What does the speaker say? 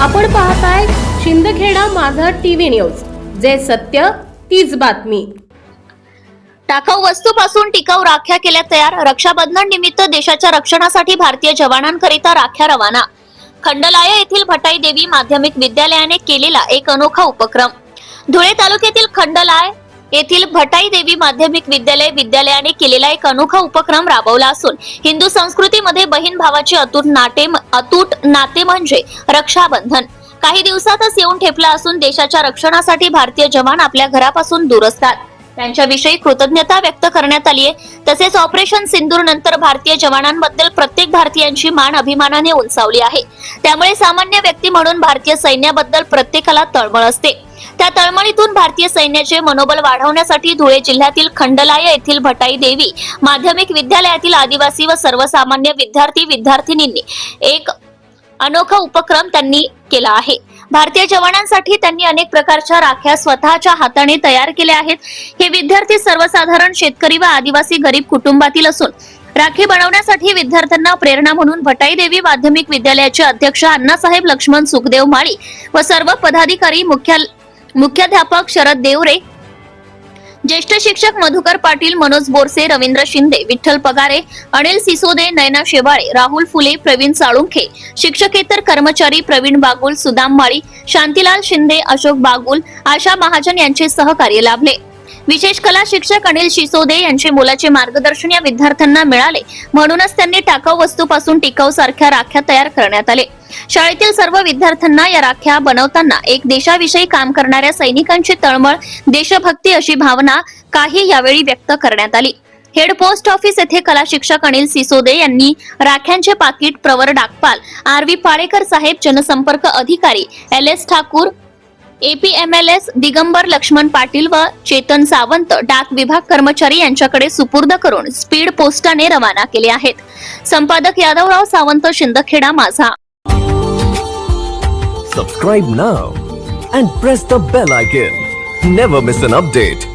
आपण पाहताय शिंदखेडा माझा टीव्ही न्यूज. जे सत्य तीच बातमी. टाकाऊ वस्तूपासून टिकाऊ राख्या केल्या तयार. रक्षाबंधन निमित्त देशाच्या रक्षणासाठी भारतीय जवानांकरिता राख्या रवाना. खंडलाय येथील भटाई देवी माध्यमिक विद्यालयाने केलेला एक अनोखा उपक्रम. धुळे तालुक्यातील खंडलाय येथील भटाई देवी माध्यमिक विद्यालय विद्यालयाने केलेला एक अनोखा उपक्रम राबवला असून हिंदू संस्कृतीमध्ये बहीण भावाचे अतूट नाते अतूट नाते म्हणजे रक्षाबंधन. काही दिवसातच येऊन ठेपला असून देशाच्या रक्षणासाठी भारतीय जवान आपल्या घरापासून दूर असतात. त्यांच्याविषयी कृतज्ञता व्यक्त करण्यात आली आहे. तसेच ऑपरेशन सिंदूर नंतर भारतीय जवानांबद्दल प्रत्येक भारतीयांची मान अभिमानाने उंचावली आहे. त्यामुळे सामान्य व्यक्ती म्हणून भारतीय सैन्याबद्दल प्रत्येकाला तळमळ असते. त्या तळमळीतून भारतीय सैन्याचे मनोबल वाढवण्यासाठी धुळे जिल्ह्यातील खंडलाय येथील भटाई देवी माध्यमिक विद्यालयातील आदिवासी व सर्वसामान्य विद्यार्थी विद्यार्थिनींनी एक अनोखा उपक्रम त्यांनी केला आहे. भारतीय जवानांसाठी त्यांनी अनेक प्रकारच्या राख्या स्वतःच्या हाताने तयार केल्या आहेत. हे विद्यार्थी सर्वसाधारण शेतकरी व आदिवासी गरीब कुटुंबातील असून राखी बनवण्यासाठी विद्यार्थ्यांना प्रेरणा म्हणून भटाई देवी माध्यमिक विद्यालयाचे अध्यक्ष अण्णासाहेब लक्ष्मण सुखदेव माळी व सर्व पदाधिकारी मुख्य मुख्याध्यापक शरद देवरे ज्येष्ठ शिक्षक मधुकर पाटील मनोज बोरसे रवींद्र शिंदे विठ्ठल पगारे अनिल सिसोदे नयना शेवाळे राहुल फुले प्रवीण साळुंखे शिक्षकेतर कर्मचारी प्रवीण बागुल सुदाम माळी शांतीलाल शिंदे अशोक बागुल आशा महाजन यांचे सहकार्य लाभले. विशेष कला शिक्षक अनिल शिसोदे यांचे मुलाचे मार्गदर्शन या विद्यार्थ्यांना मिळाले. म्हणूनच त्यांनी टाकाऊ वस्तूपासून टिकाऊ सारख्या राख्या तयार करण्यात आले. शाळेतील सर्व विद्यार्थ्यांना या राख्या बनवताना एक देशाविषयी काम करणाऱ्या सैनिकांची तळमळ देशभक्ती अशी भावना काही यावेळी व्यक्त करण्यात आली. हेड पोस्ट ऑफिस येथे कला शिक्षक अनिल सिसोदे यांनी राख्यांचे पाकिट प्रवर डाकपाल आर व्ही पाळेकर साहेब जनसंपर्क अधिकारी L S Thakur APMLS Digambar Laxman Patil व चेतन सावंत डाक विभाग कर्मचारी यांच्याकडे सुपूर्द करून स्पीड पोस्टाने रवाना केले आहेत. संपादक यादवराव सावंत शिंदखेडा माझा. Subscribe now and press the bell icon never miss an update